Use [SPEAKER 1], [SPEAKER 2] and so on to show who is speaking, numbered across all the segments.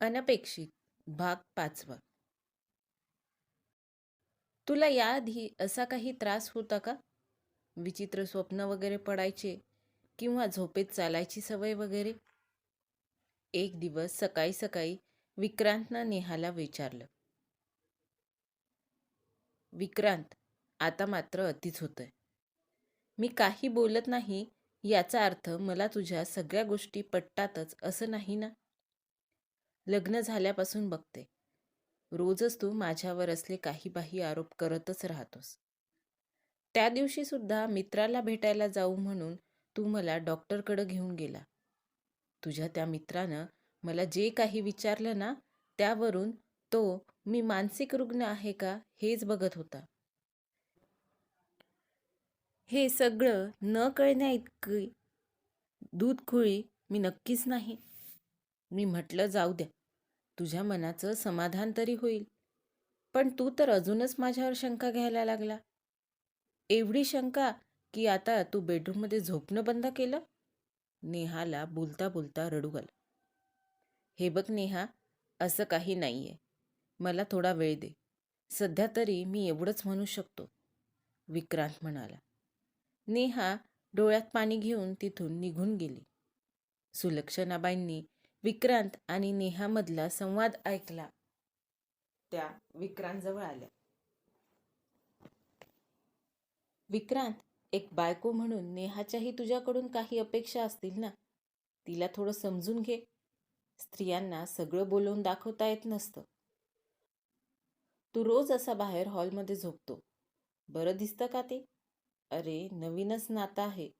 [SPEAKER 1] अनपेक्षित भाग पाचवा. तुला याआधी असा काही त्रास होता का? विचित्र स्वप्न वगैरे पडायचे किंवा झोपेत चालायची सवय वगैरे? एक दिवस सकाळी सकाळी विक्रांतनं नेहाला विचारलं. विक्रांत आता मात्र अतिच होतंय. मी काही बोलत नाही याचा अर्थ मला तुझ्या सगळ्या गोष्टी पटतातच असं नाही ना? लग्न झाल्यापासून बघते. रोजच तू माझ्यावर असले काही बाही आरोप करतच राहतोस. त्या दिवशी सुद्धा मित्राला भेटायला जाऊ म्हणून तू मला डॉक्टरकडं घेऊन गेला. तुझ्या त्या मित्रानं मला जे काही विचारलं ना त्यावरून तो मी मानसिक रुग्ण आहे का? हेच बघत होता. हे सगळं न कळण्या इतकी दूधखुळी मी नक्कीच नाही. मी म्हटलं जाऊ द्या. तुझ्या मनाचं समाधान तरी होईल. पण तू तर अजूनच माझ्यावर शंका घ्यायला लागला. एवढी शंका की आता तू बेडरूममध्ये झोपणं बंद केलं? नेहाला बोलता बोलता रडू आलं हे बघ नेहा असं काही नाही आहे मला थोडा वेळ दे. सध्या तरी मी एवढंच म्हणू शकतो. विक्रांत म्हणाला. नेहा डोळ्यात पाणी घेऊन तिथून निघून गेली. सुलक्षणाबाईंनी विक्रांत आणि नेहामधला संवाद ऐकला. त्या विक्रांतजवळ आल्या. विक्रांत एक बायको म्हणून नेहाच्याही तुझ्याकडून काही अपेक्षा असतील ना? तिला थोडं समजून घे. स्त्रियांना सगळं बोलवून दाखवता येत नसतं. तू रोज असा बाहेर हॉलमध्ये झोपतो. बरं दिसतं का ते? अरे नवीनच नातं आहे.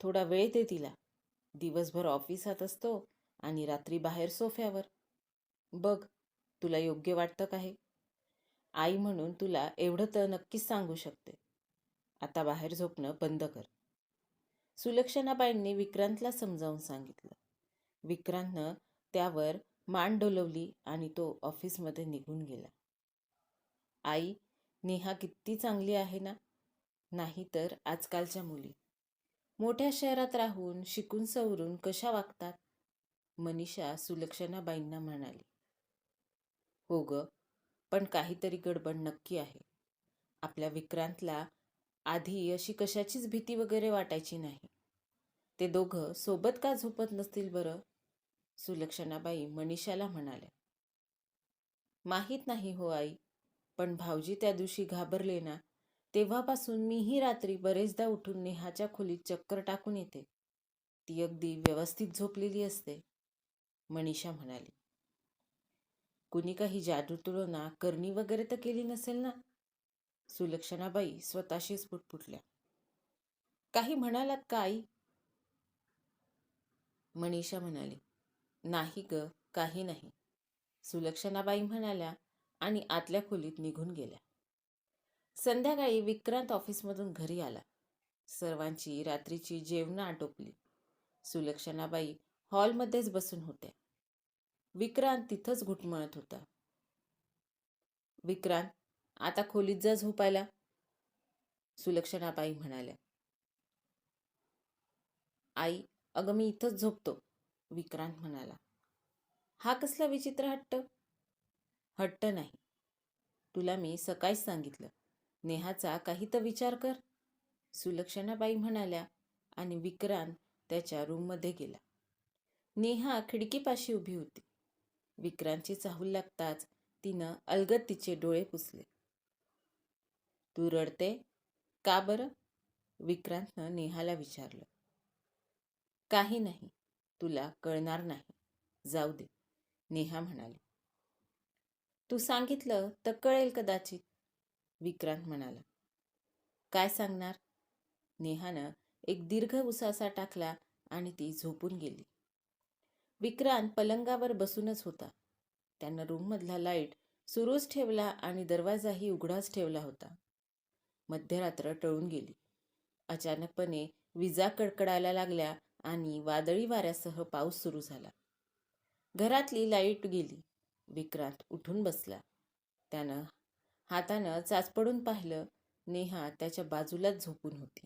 [SPEAKER 1] थोडा वेळ दे तिला. दिवसभर ऑफिसात असतो. आणि रात्री बाहेर सोफ्यावर. बघ तुला योग्य वाटतं का हे? आई म्हणून तुला एवढं तर नक्कीच सांगू शकते. आता बाहेर झोपणं बंद कर. सुलक्षणाबाईंनी विक्रांतला समजावून सांगितलं. विक्रांतनं त्यावर मान डोलवली आणि तो ऑफिसमध्ये निघून गेला. आई नेहा किती चांगली आहे ना? नाही तर आजकालच्या मुली. मोठ्या शहरात राहून शिकून सवरून कशा वागतात? मनीषा सुलक्षणाबाईंना म्हणाली हो ग पण काहीतरी गडबड नक्की आहे. आपल्या विक्रांतला आधी अशी कशाचीच भीती वगैरे वाटायची नाही. ते दोघं सोबत का झोपत नसतील बरं? सुलक्षणाबाई मनीषाला म्हणाल्या माहीत नाही हो आई पण भाऊजी त्या दिवशी घाबरले ना तेव्हापासून मीही रात्री बरेचदा उठून नेहाच्या खोलीत चक्कर टाकून येते. ती अगदी व्यवस्थित झोपलेली असते. मनीषा म्हणाली. कुणी काही जादू तुलना करणी वगैरे तर केली नसेल ना? सुलक्षणाबाई स्वतःशीच पुटपुटल्या. काही म्हणालात का आई? मनीषा म्हणाली. नाही ग काही नाही. सुलक्षणाबाई म्हणाल्या आणि आतल्या खोलीत निघून गेल्या. संध्याकाळी विक्रांत ऑफिसमधून घरी आला. सर्वांची रात्रीची जेवणं आटोपली. सुलक्षणाबाई हॉलमध्येच बसून होत्या विक्रांत तिथंच घुटमळत होता. विक्रांत आता खोलीत जा झोपायला. सुलक्षणाबाई म्हणाल्या. आई अगं मी इथंच झोपतो विक्रांत म्हणाला. हा कसला विचित्र हट्ट? हट्ट नाही. तुला मी सकाळीच सांगितलं. नेहाचा काही तर विचार कर. सुलक्षणाबाई म्हणाल्या आणि विक्रांत त्याच्या रूममध्ये गेला. नेहा खिडकीपाशी उभी होती. विक्रांतची चाहूल लागताच तिनं अलगद तिचे डोळे पुसले. तू रडते? का बरं? विक्रांतनं नेहाला विचारलं. काही नाही. तुला कळणार नाही. जाऊ दे नेहा म्हणाली. तू सांगितलं तर कळेल कदाचित विक्रांत म्हणाला. काय सांगणार? नेहानं एक दीर्घ उसासा टाकला आणि ती झोपून गेली. विक्रांत पलंगावर बसूनच होता. त्यानं रूममधला लाइट सुरूच ठेवला आणि दरवाजाही उघडाच ठेवला होता. मध्यरात्र टळून गेली. अचानकपणे विजा कडकडायला लागल्या आणि वादळी वाऱ्यासह पाऊस सुरू झाला. घरातली लाइट गेली. विक्रांत उठून बसला. त्यानं हातानं चाचपडून पाहिलं. नेहा त्याच्या बाजूलाच झोपून होती.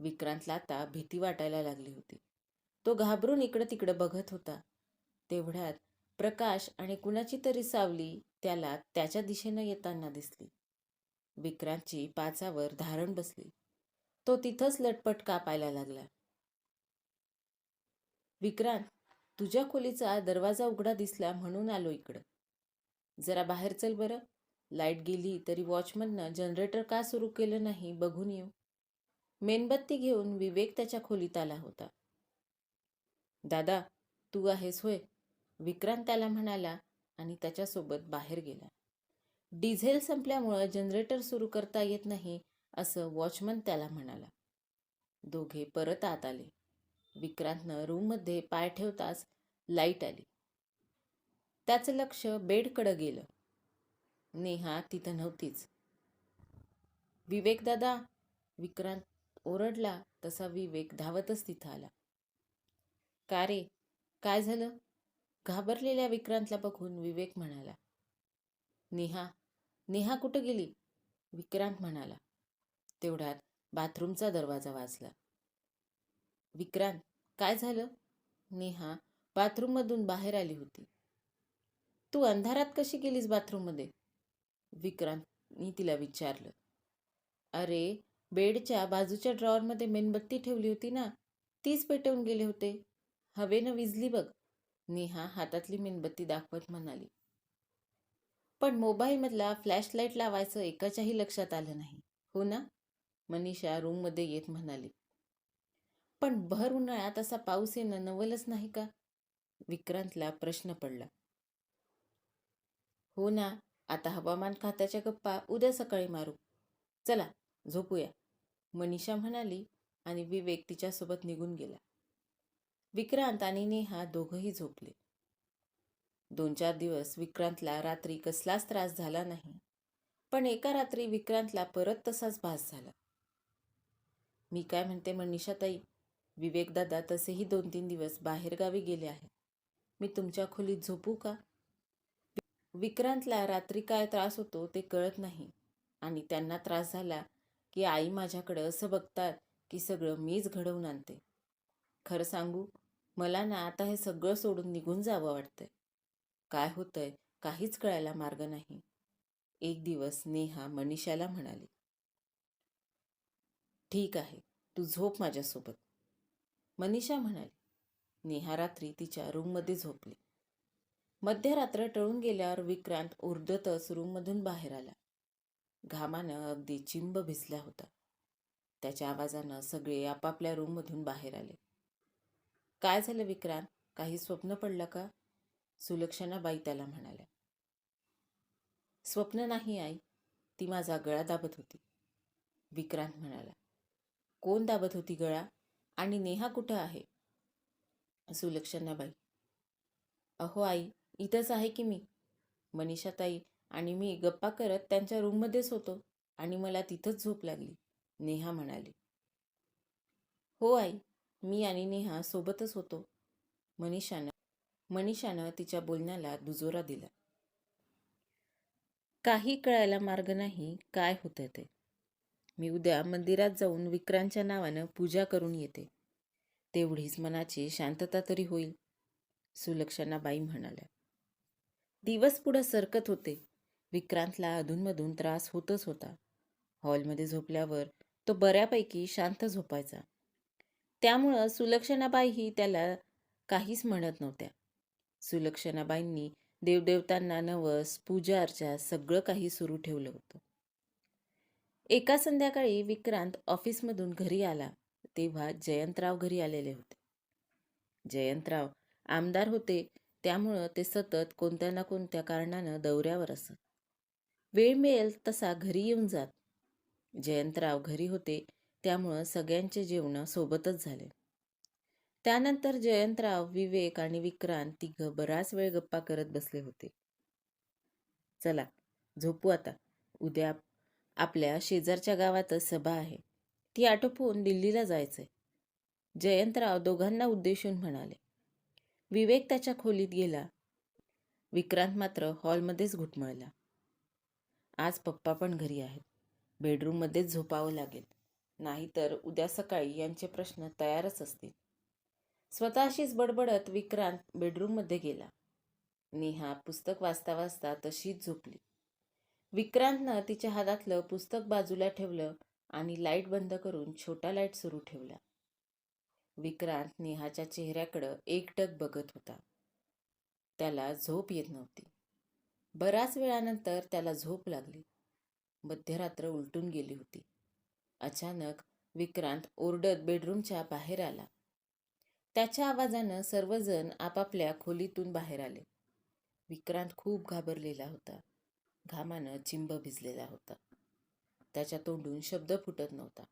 [SPEAKER 1] विक्रांतला आता भीती वाटायला लागली होती. तो घाबरून इकडं तिकडं बघत होता. तेवढ्यात प्रकाश आणि कुणाची तरी सावली त्याला त्याच्या दिशेनं येताना दिसली. विक्रांतची पाचावर धारण बसली. तो तिथंच लटपट कापायला लागला. विक्रांत तुझ्या खोलीचा दरवाजा उघडा दिसला म्हणून आलो इकडं. जरा बाहेर चल बरं. लाइट गेली तरी वॉचमननं जनरेटर का सुरू केलं नाही बघून येऊ. मेणबत्ती घेऊन विवेक त्याच्या खोलीत आला होता. दादा तू आहेस होय. विक्रांत त्याला म्हणाला आणि त्याच्यासोबत बाहेर गेला. डिझेल संपल्यामुळं जनरेटर सुरू करता येत नाही असं वॉचमन त्याला म्हणाला. दोघे परत आत आले. विक्रांतनं रूममध्ये पाय ठेवताच लाइट आली. त्याचं लक्ष बेडकडं गेलं. नेहा तिथं नव्हतीच. विवेकदादा विक्रांत ओरडला तसा विवेक धावतच तिथं आला. का रे? काय झालं? घाबरलेल्या विक्रांतला बघून विवेक म्हणाला. नेहा नेहा कुठं गेली? विक्रांत म्हणाला. तेवढ्यात बाथरूमचा दरवाजा वाजला. विक्रांत काय झालं? नेहा बाथरूममधून बाहेर आली होती. तू अंधारात कशी गेलीस बाथरूममध्ये? विक्रांतनी तिला विचारलं. अरे बेडच्या बाजूच्या ड्रॉवरमध्ये मेणबत्ती ठेवली होती ना तीच पेटवून गेले होते. हवेनं विजली बघ. नेहा हातातली मेणबत्ती दाखवत म्हणाली. पण मोबाईलमधला फ्लॅश लाइट लावायचं एकाच्याही लक्षात आलं नाही. हो ना? मनीषा रूममध्ये येत म्हणाली. पण भर उन्हाळ्यात असा पाऊस येणं नवलच नाही का? विक्रांतला प्रश्न पडला. हो ना? आता हवामान खात्याच्या गप्पा उद्या सकाळी मारू. चला झोपूया. मनीषा म्हणाली आणि विवेक तिच्यासोबत निघून गेला. विक्रांत आणि नेहा दोघंही झोपले. दोन चार दिवस विक्रांतला रात्री कसलाच त्रास झाला नाही पण एका रात्री विक्रांतला परत तसाच भास झाला. मी काय म्हणते मनीषाताई विवेकदादा तसेही दोन तीन दिवस बाहेरगावी गेले आहेत. मी तुमच्या खोलीत झोपू का? विक्रांतला रात्री काय त्रास होतो ते कळत नाही आणि त्यांना त्रास झाला की आई माझ्याकडं असं बघतात की सगळं मीच घडवून आणते. खरं सांगू मला ना आता हे सगळं सोडून निघून जावं वाटतंय. काय होतंय काहीच कळायला मार्ग नाही. एक दिवस नेहा मनीषाला म्हणाली ठीक आहे तू झोप माझ्यासोबत. मनीषा म्हणाली नेहा रात्री तिच्या रूममध्ये झोपली. मध्यरात्र टळून गेल्यावर विक्रांत उर्दतच रूममधून बाहेर आला. घामानं अगदी चिंब भिजला होता. त्याच्या आवाजानं सगळे आपापल्या रूममधून बाहेर आले. काय झालं विक्रांत? काही स्वप्न पडलं का? सुलक्षणाबाई त्याला म्हणाल्या. स्वप्न नाही आई. ती माझा गळा दाबत होती. विक्रांत म्हणाला. कोण दाबत होती गळा? आणि नेहा कुठं आहे? सुलक्षणाबाई अहो आई इथंच आहे की मी? मनीषाताई आणि मी गप्पा करत त्यांच्या रूममध्येच होतो आणि मला तिथंच झोप लागली नेहा म्हणाली. हो आई. मी आणि नेहा सोबतच होतो. मनीषानं मनीषानं तिच्या बोलण्याला दुजोरा दिला. काही कळायला मार्ग नाही काय होतं ते. मी उद्या मंदिरात जाऊन विक्रांतच्या नावानं पूजा करून येते. तेवढीच मनाची शांतता तरी होईल सुलक्षणाबाई म्हणाल्या. दिवस पुढं सरकत होते. विक्रांतला अधूनमधून त्रास होतच होता. हॉलमध्ये झोपल्यावर तो बऱ्यापैकी शांत झोपायचा. त्यामुळं सुलक्षणाबाईही त्याला काहीच म्हणत नव्हत्या. सुलक्षणाबाईंनी देवदेवतांना नवस पूजा अर्चा सगळं काही सुरू ठेवलं होतं. एका संध्याकाळी विक्रांत ऑफिसमधून घरी आला तेव्हा जयंतराव घरी आलेले होते. जयंतराव आमदार होते त्यामुळं ते सतत कोणत्या ना कोणत्या कारणानं दौऱ्यावर असत. वेळ मिळेल तसा घरी येऊन जात. जयंतराव घरी होते त्यामुळं सगळ्यांचे जेवणं सोबतच झाले. त्यानंतर जयंतराव विवेक आणि विक्रांत तिघं बराच वेळ गप्पा करत बसले होते. चला झोपू आता. उद्या आपल्या शेजारच्या गावातच सभा आहे. ती आटोपून दिल्लीला जायचंय. जयंतराव दोघांना उद्देशून म्हणाले. विवेक त्याच्या खोलीत गेला. विक्रांत मात्र हॉलमध्येच घुटमळला. आज पप्पा पण घरी आहेत. बेडरूममध्येच झोपावं लागेल. नाहीतर उद्या सकाळी यांचे प्रश्न तयारच असतील. स्वतःशीच बडबडत विक्रांत बेडरूममध्ये गेला. नेहा पुस्तक वाचता वाचता तशीच झोपली. विक्रांतनं तिच्या हातातलं पुस्तक बाजूला ठेवलं आणि लाइट बंद करून छोटा लाइट सुरू ठेवला. विक्रांत नेहाच्या चेहऱ्याकडं एकटक बघत होता. त्याला झोप येत नव्हती. बराच वेळानंतर त्याला झोप लागली. मध्यरात्र उलटून गेली होती. अचानक विक्रांत ओरडत बेडरूमच्या बाहेर आला. त्याच्या आवाजानं सर्वजण आपापल्या खोलीतून बाहेर आले. विक्रांत खूप घाबरलेला होता. घामानं चिंब भिजलेला होता. त्याच्या तोंडून शब्द फुटत नव्हता.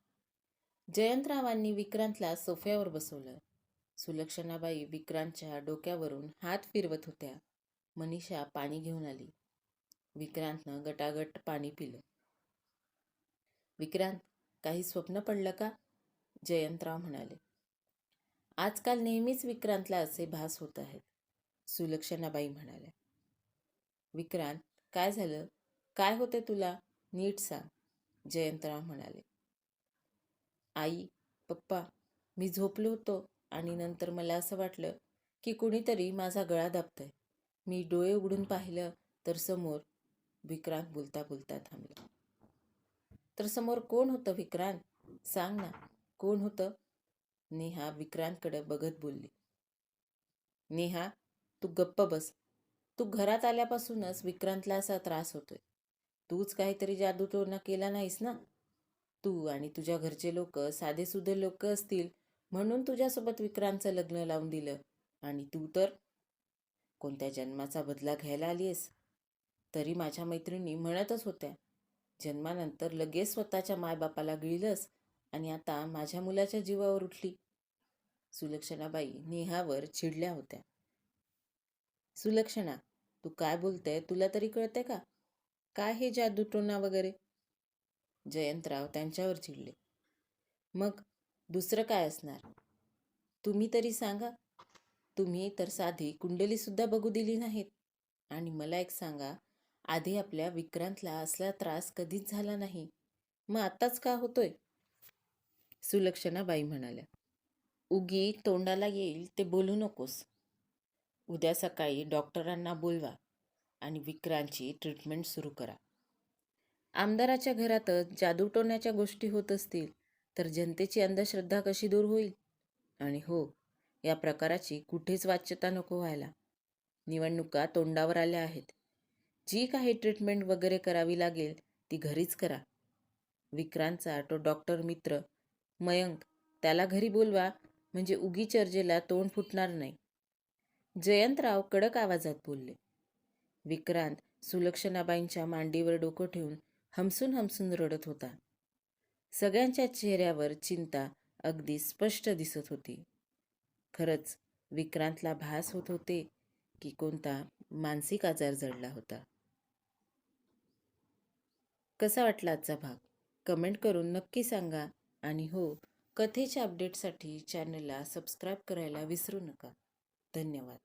[SPEAKER 1] जयंतरावांनी विक्रांतला सोफ्यावर बसवलं. सुलक्षणाबाई विक्रांतच्या डोक्यावरून हात फिरवत होत्या. मनीषा पाणी घेऊन आली. विक्रांतनं गटागट पाणी पिलं. विक्रांत काही स्वप्न पडलं का? जयंतराव म्हणाले. आजकाल नेहमीच विक्रांतला असे भास होत आहेत सुलक्षणाबाई म्हणाल्या. विक्रांत काय झालं? काय होते तुला? नीट सांग जयंतराव म्हणाले. आई पप्पा मी झोपलो होतो आणि नंतर मला असं वाटलं की कुणीतरी माझा गळा दाबतंय. मी डोळे उघडून पाहिलं तर समोर विक्रांत बोलता बोलता थांबला. तर समोर कोण होतं विक्रांत? सांग ना. कोण होतं? नेहा विक्रांतकडे बघत बोलली. नेहा तू गप्प बस. तू घरात आल्यापासूनच विक्रांतला असा त्रास होतोय. तूच काहीतरी जादूटोना केला नाहीस ना? तू आणि तुझ्या घरचे लोक साधेसुधे लोक असतील म्हणून तुझ्यासोबत विक्रांतचं लग्न लावून दिलं. आणि तू तर कोणत्या जन्माचा बदला घ्यायला आलीस तरी माझ्या मैत्रिणी म्हणतच होत्या. जन्मानंतर लगेच स्वतःच्या मायबापाला गिळलंस आणि आता माझ्या मुलाच्या जीवावर उठली. सुलक्षणाबाई नेहावर चिडल्या होत्या. सुलक्षणा तू काय बोलते तुला तरी कळते का? काय हे जादूटोना वगैरे? जयंतराव त्यांच्यावर चिडले. मग दुसरं काय असणार? तुम्ही तरी सांगा. तुम्ही तर साधी कुंडलीसुद्धा बघू दिली नाहीत. आणि मला एक सांगा आधी आपल्या विक्रांतला असला त्रास कधीच झाला नाही. मग आत्ताच का होतोय? सुलक्षणाबाई म्हणाल्या. उगी तोंडाला येईल ते बोलू नकोस. उद्या सकाळी डॉक्टरांना बोलवा आणि विक्रांतची ट्रीटमेंट सुरू करा. आमदाराच्या घरातच जादूटोण्याच्या गोष्टी होत असतील तर जनतेची अंधश्रद्धा कशी दूर होईल? आणि हो या प्रकाराची कुठेच वाच्यता नको व्हायला. निवडणुका तोंडावर आल्या आहेत. जी काही ट्रीटमेंट वगैरे करावी लागेल ती घरीच करा. विक्रांतचा तो डॉक्टर मित्र मयंक त्याला घरी बोलवा म्हणजे उगी चर्चेला तोंड फुटणार नाही. जयंतराव कडक आवाजात बोलले. विक्रांत सुलक्षणाबाईंच्या मांडीवर डोकं ठेवून हमसून हमसून रडत होता. सगळ्यांच्या चेहऱ्यावर चिंता अगदी स्पष्ट दिसत होती. खरंच विक्रांतला भास होत होते की कोणता मानसिक आजार जडला होता. कसा वाटला आजचा भाग? कमेंट करून नक्की सांगा. आणि हो कथेच्या अपडेटसाठी चॅनलला सबस्क्राईब करायला विसरू नका. धन्यवाद.